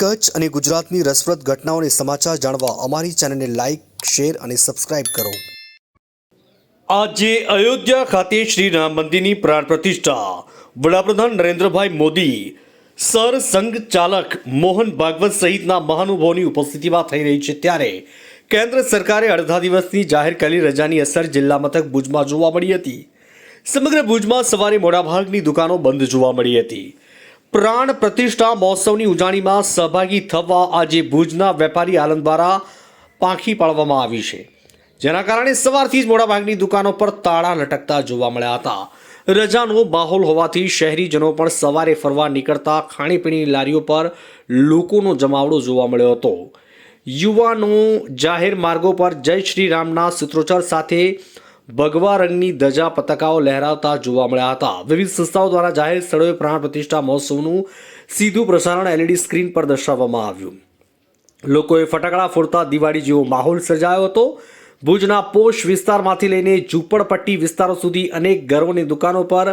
કચ્છ અને ગુજરાતની રસપ્રદ ઘટનાઓને સમાચાર જાણવા અમારી ચેનલને લાઇક શેર અને સબસ્ક્રાઇબ કરો. આજે અયોધ્યા ખાતે શ્રી રામ મંદિરની પ્રાણ પ્રતિષ્ઠા. વડાપ્રધાન નરેન્દ્રભાઈ મોદી, સર સંઘ ચાલક મોહન ભાગવત સહિતના મહાનુભાવોની ઉપસ્થિતિમાં થઈ રહી છે ત્યારે કેન્દ્ર સરકારે અડધા દિવસની જાહેર કરેલી રજાની અસર જિલ્લા મથક ભુજમાં જોવા મળી હતી. સમગ્ર ભુજમાં સવારે મોટાભાગની દુકાનો બંધ જોવા મળી હતી. પ્રાણ પ્રતિષ્ઠા મહોત્સવની ઉજાણીમાં સહભાગી થવા આજે ભુજના વેપારી આલમ દ્વારા પાંખી પાડવામાં આવી છે. જેના કારણે સવારથી જ મોટાભાગની દુકાનો પર તાળા લટકતા જોવા મળ્યા હતા. રજાનો માહોલ હોવાથી શહેરીજનો પણ સવારે ફરવા નીકળતા ખાણીપીણીની લારીઓ પર લોકોનો જમાવડો જોવા મળ્યો હતો. યુવાનો જાહેર માર્ગો પર જય શ્રી રામના સૂત્રોચ્ચાર સાથે ભગવા રંગની ધજા પતાકાઓ લહેરાવતા જોવા મળ્યા હતા. વિવિધ સંસ્થાઓ દ્વારા જાહેર સ્થળોએ પ્રાણ પ્રતિષ્ઠા મહોત્સવનું સીધું પ્રસારણ એલઈડી સ્ક્રીન પર દર્શાવવામાં આવ્યું. લોકોએ ફટાકડા ફોડતા દિવાળી જેવો માહોલ સર્જાયો હતો. ભુજના પોશ વિસ્તારમાંથી લઈને ઝૂંપડપટ્ટી વિસ્તારો સુધી અનેક ઘરોની દુકાનો પર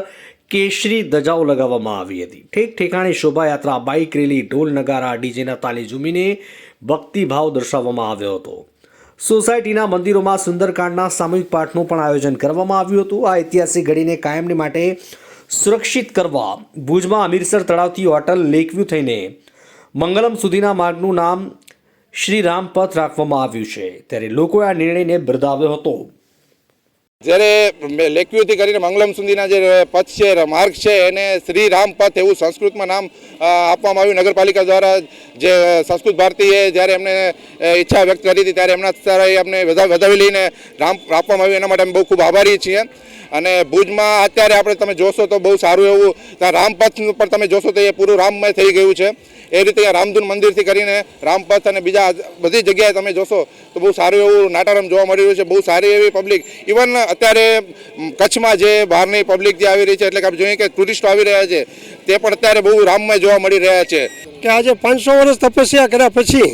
કેશરી ધજાઓ લગાવવામાં આવી હતી. ઠેક ઠેકાણે શોભાયાત્રા, બાઇક રેલી, ઢોલ નગારા, ડીજેના તાલે ઝૂમીને ભક્તિભાવ દર્શાવવામાં આવ્યો હતો. સોસાયટીના મંદિરોમાં સુંદરકાંડના સામૂહિક પાઠનું પણ આયોજન કરવામાં આવ્યું હતું. આ ઐતિહાસિક ઘડીને કાયમને માટે સુરક્ષિત કરવા ભુજમાં અમીરસર તળાવથી હોટલ લેકવ્યુ થઈને મંગલમ સુધીના માર્ગનું નામ શ્રી રામ પથ રાખવામાં આવ્યું છે. ત્યારે લોકોએ આ નિર્ણયને બિરદાવ્યો હતો. જ્યારે લેક્યુથી કરીને મંગલમ સુધીના જે પથ છે માર્ગ છે, એને શ્રી રામ પથ એવું સંસ્કૃતમાં નામ આપવામાં આવ્યું. નગરપાલિકા દ્વારા જે સંસ્કૃત ભારતીએ જ્યારે એમને ઈચ્છા વ્યક્ત કરી હતી, ત્યારે એમના દ્વારા એમને વધા- વધાવી લઈને રામ, આપવામાં આવ્યું. એના માટે અમે બહુ ખૂબ આભારી છીએ. અને ભુજમાં અત્યારે આપણે તમે જોશો તો બહુ સારું એવું, ત્યાં રામપથ પર તમે જોશો તો એ પૂરું રામમય થઈ ગયું છે. એ રીતે રામધૂન મંદિરથી કરીને રામપથ અને બીજા બધી જગ્યાએ તમે જોશો તો બહુ સારું એવું નાટારમ જોવા મળી રહ્યું છે, બહુ સારી એવી પબ્લિક ઇવન અત્યારે કચ્છમાં જે બહારની પબ્લિક જે આવી રહી છે, એટલે કે આપણે જોઈએ કે ટુરિસ્ટો આવી રહ્યા છે, તે પણ અત્યારે બહુ રામમય જોવા મળી રહ્યા છે. કે આજે પાંચસો વર્ષ તપસ્યા કર્યા પછી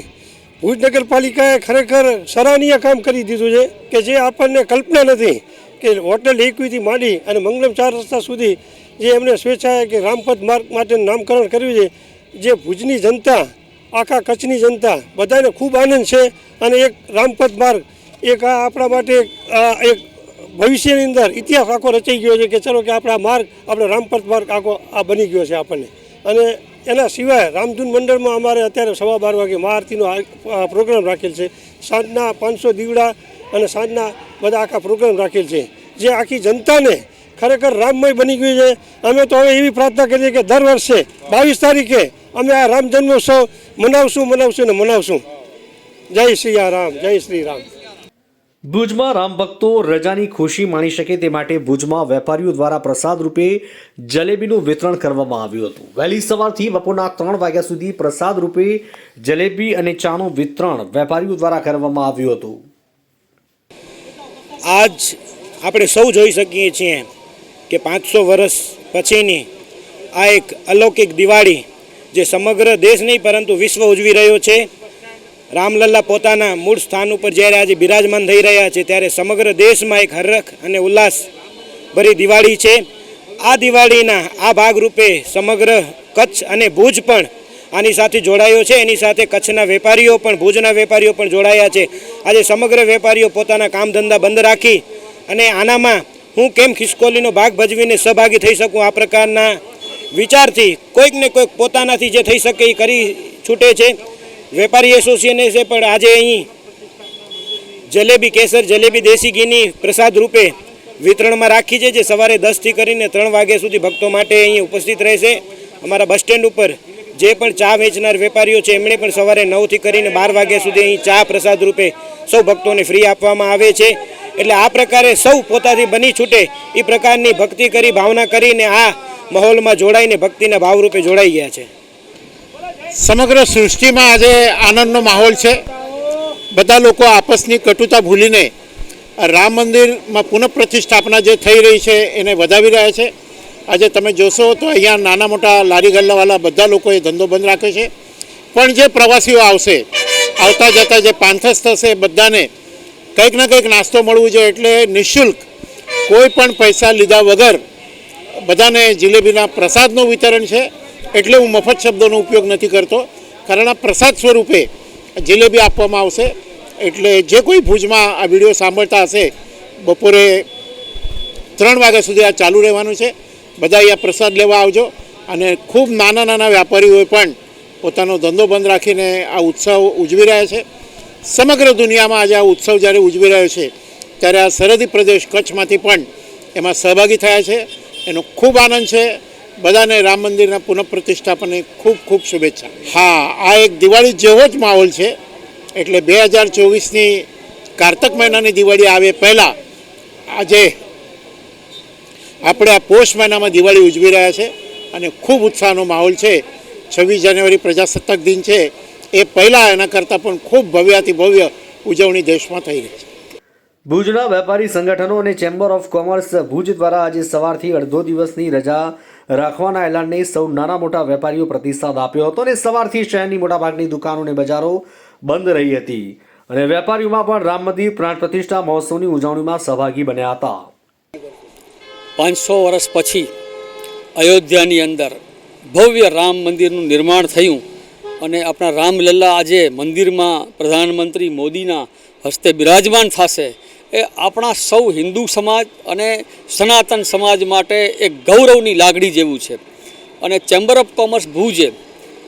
ભુજ નગરપાલિકાએ ખરેખર સરાહનીય કામ કરી દીધું છે કે જે આપણને કલ્પના નથી. કે હોટલ ઇક્વિટી માંડી અને મંગલમ ચાર રસ્તા સુધી જે એમણે સ્વેચ્છાએ કે રામપદ માર્ગ માટેનું નામકરણ કર્યું છે જે ભુજની જનતા આખા કચ્છની જનતા બધાને ખૂબ આનંદ છે અને એક રામપદ માર્ગ એક આ આપણા માટે એક, ભવિષ્યની અંદર ઇતિહાસ આખો રચાઈ ગયો છે કે ચલો કે આપણા માર્ગ આપણો રામપદ માર્ગ આખો આ બની ગયો છે આપણને. અને એના સિવાય રામધૂન મંડળમાં અમારે અત્યારે સવા બાર વાગે મહાઆરતીનો પ્રોગ્રામ રાખેલ છે. સાંજના પાંચસો દીવડા અને સાંજના બધા આખા પ્રોગ્રામ રાખેલ છે. જે આખી જનતાને ખરેખર રામમય બની ગયું છે. અમે તો હવે એવી પ્રાર્થના કરીએ કે દર વર્ષે બાવીસ તારીખે અમે આ રામ જન્મોત્સવ મનાવશું મનાવશું ને મનાવશું. જય શ્રી રામ, જય શ્રી રામ. ભુજમાં રામ ભક્તો રજાની ખુશી માણી શકે તે માટે ભુજમાં વેપારીઓ દ્વારા પ્રસાદ રૂપે જલેબીનું વિતરણ કરવામાં આવ્યું હતું. વહેલી સવારથી બપોરના ત્રણ વાગ્યા સુધી પ્રસાદ રૂપે જલેબી અને ચાનું વિતરણ વેપારીઓ દ્વારા કરવામાં આવ્યું હતું. આજ આપણે સૌ જોઈ શકીએ છીએ કે પાંચસો વર્ષ પછીની આ એક અલૌકિક દિવાળી જે સમગ્ર દેશ નહીં પરંતુ વિશ્વ ઉજવી રહ્યો છે. રામલલ્લા પોતાના મૂળ સ્થાન ઉપર જ્યારે આજે બિરાજમાન થઈ રહ્યા છે ત્યારે સમગ્ર દેશમાં એક હરખ અને ઉલ્લાસ ભરી દિવાળી છે. આ દિવાળીના આ ભાગરૂપે સમગ્ર કચ્છ અને ભુજ પણ આની સાથે જોડાયો છે. એની સાથે કચ્છના વેપારીઓ પણ, ભુજના વેપારીઓ પણ જોડાયા છે. આજે સમગ્ર વેપારીઓ પોતાના કામ ધંધા બંધ રાખી અને આનામાં હું કેમ ખિસકોલીનો ભાગ ભજવીને સહભાગી થઈ શકું? આ પ્રકારના વિચારથી કોઈક ને કોઈક પોતાનાથી જે થઈ શકે એ કરી છૂટે છે. વેપારી એસોસિએશને પણ આજે અહીં જલેબી કેસર, જલેબી દેશી ઘીની પ્રસાદ રૂપે વિતરણમાં રાખી છે, જે સવારે દસથી કરીને ત્રણ વાગ્યા સુધી ભક્તો માટે અહીં ઉપસ્થિત રહેશે. અમારા બસ સ્ટેન્ડ ઉપર જે પણ ચા વેચનાર વેપારીઓ છે, એમણે પણ સવારે નવથી કરીને બાર વાગ્યા સુધી અહીં ચા પ્રસાદ રૂપે સૌ ભક્તોને ફ્રી આપવામાં આવે છે. એટલે આ પ્રકારે સૌ પોતાથી બની છૂટે, એ પ્રકારની ભક્તિ કરી, ભાવના કરીને આ માહોલમાં જોડાઈને ભક્તિના ભાવરૂપે જોડાઈ ગયા છે. સમગ્ર સૃષ્ટિમાં આજે આનંદનો માહોલ છે. બધા લોકો આપસની કટુતા ભૂલીને રામ મંદિરમાં પુનઃ પ્રતિષ્ઠાપના જે થઈ રહી છે, એને વધાવી રહ્યા છે. આજે તમે જોશો તો અહીંયા નાના મોટા લારી ગલ્લાવાળા બધા લોકોએ ધંધો બંધ રાખ્યો છે. પણ જે પ્રવાસીઓ આવશે, આવતા જતા જે પાંથસ થશે બધાને કંઈક ને કંઈક નાસ્તો મળવું જોઈએ એટલે નિઃશુલ્ક કોઈ પણ પૈસા લીધા વગર બધાને જિલેબીના પ્રસાદનું વિતરણ છે. એટલે હું મફત શબ્દોનો ઉપયોગ નથી કરતો. કારણ આ પ્રસાદ સ્વરૂપે જલેબી આપવામાં આવશે. એટલે જે કોઈ ભુજમાં આ વીડિયો સાંભળતા હશે, બપોરે ત્રણ વાગ્યા સુધી આ ચાલુ રહેવાનું છે. બધા અહીંયા પ્રસાદ લેવા આવજો. અને ખૂબ નાના નાના વેપારીઓએ પણ પોતાનો ધંધો બંધ રાખીને આ ઉત્સવ ઉજવી રહ્યા છે. સમગ્ર દુનિયામાં આજે આ ઉત્સવ જ્યારે ઉજવી રહ્યો છે, ત્યારે આ સરહદી પ્રદેશ કચ્છમાંથી પણ એમાં સહભાગી થયા છે. એનો ખૂબ આનંદ છે. બધાને રામ મંદિરના પુનઃપ્રતિષ્ઠાપનની ખૂબ ખૂબ શુભેચ્છા. હા, આ એક દિવાળી જેવો જ માહોલ છે. એટલે બે હજાર ચોવીસની કારતક મહિનાની દિવાળી આવે પહેલાં આજે આપણે આ પોષ મહિનામાં દિવાળી ઉજવી રહ્યા છે અને ખૂબ ઉત્સાહનો માહોલ છે. છવ્વીસ જાન્યુઆરી પ્રજાસત્તાક દિન છે. એ પહેલાં એના કરતાં પણ ખૂબ ભવ્યાતિ ભવ્ય ઉજવણી દેશમાં થઈ રહી છે. ભુજના વેપારી સંગઠનો અને ચેમ્બર ઓફ કોમર્સ ભુજ દ્વારા આજે સવારથી અડધો દિવસની રજા રાખવાના એલાનને સૌ નાના મોટા વેપારીઓ પ્રતિસાદ આપ્યો હતો અને સવારથી શહેરની મોટાભાગની દુકાનો અને બજારો બંધ રહી હતી. અને વેપારીઓમાં પણ રામ મંદિર, પ્રાણ પ્રતિષ્ઠા મહોત્સવની ઉજવણીમાં સહભાગી બન્યા હતા. પાંચસો વર્ષ પછી અયોધ્યાની અંદર ભવ્ય રામ મંદિરનું નિર્માણ થયું અને આપણા રામલલ્લા આજે મંદિરમાં પ્રધાનમંત્રી મોદીના હસ્તે બિરાજમાન થશે એ આપણા સૌ હિન્દુ સમાજ અને સનાતન સમાજ માટે એક ગૌરવની લાગણી જેવું છે. અને ચેમ્બર ઓફ કોમર્સ ભુજે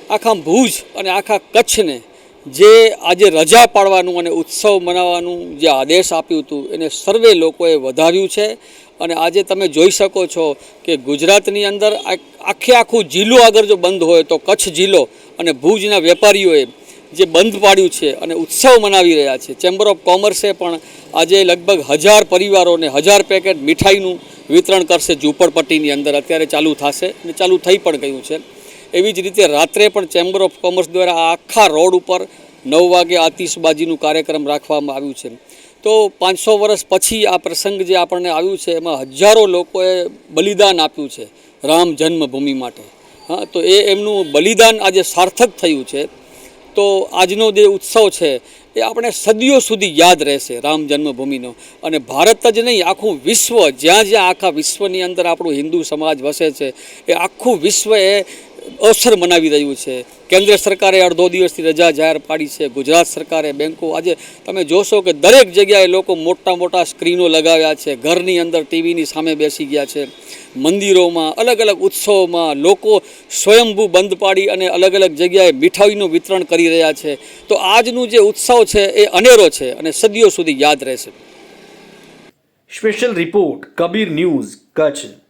આખા ભુજ અને આખા કચ્છને જે આજે રજા પાડવાનું અને ઉત્સવ મનાવવાનું જે આદેશ આપ્યું હતું, એને સર્વે લોકોએ વધાર્યું છે. અને આજે તમે જોઈ શકો છો કે ગુજરાતની અંદર આખે આખું જિલ્લો આગળ જો બંધ હોય તો કચ્છ જિલ્લો અને ભુજના વેપારીઓએ જે બંધ પાડ્યું છે અને ઉત્સવ મનાવી રહ્યા છે. ચેમ્બર ઓફ કોમર્સે પણ આજે લગભગ હજાર પરિવારોને હજાર પેકેટ મીઠાઈનું વિતરણ કરશે ઝૂંપડપટ્ટીની અંદર. અત્યારે ચાલુ થશે અને ચાલુ થઈ પણ ગયું છે. એવી જ રીતે રાત્રે પણ ચેમ્બર ઓફ કોમર્સ દ્વારા આખા રોડ ઉપર નવ વાગે આતિશબાજીનું કાર્યક્રમ રાખવામાં આવ્યું છે. તો પાંચસો વર્ષ પછી આ પ્રસંગ જે આપણને આવ્યું છે, એમાં હજારો લોકોએ બલિદાન આપ્યું છે રામ જન્મભૂમિ માટે. હા, તો એ એમનું બલિદાન આજે સાર્થક થયું છે. તો આજનો જે ઉત્સવ છે, એ આપણે સદીઓ સુધી યાદ રહેશે રામ જન્મભૂમિનો. અને ભારત જ નહીં, આખું વિશ્વ, જ્યાં જ્યાં આખા વિશ્વની અંદર આપણું હિન્દુ સમાજ વસે છે, એ આખું વિશ્વ એ અવસર મનાવી રહ્યું છે. કેન્દ્ર સરકારે અડધો દિવસથી રજા જાહેર પાડી છે. ગુજરાત સરકારે બેંકો આજે તમે જોશો કે દરેક જગ્યાએ લોકો મોટા મોટા સ્ક્રીનો લગાવ્યા છે. ઘરની અંદર ટીવીની સામે બેસી ગયા છે. મંદિરોમાં, અલગ અલગ ઉત્સવોમાં લોકો સ્વયંભૂ બંધ પાડી અને અલગ અલગ જગ્યાએ મીઠાઈનું વિતરણ કરી રહ્યા છે. તો આજનું જે ઉત્સવ છે એ અનેરો છે અને સદીઓ સુધી યાદ રહેશે. Special report, Kabir news, Kutch.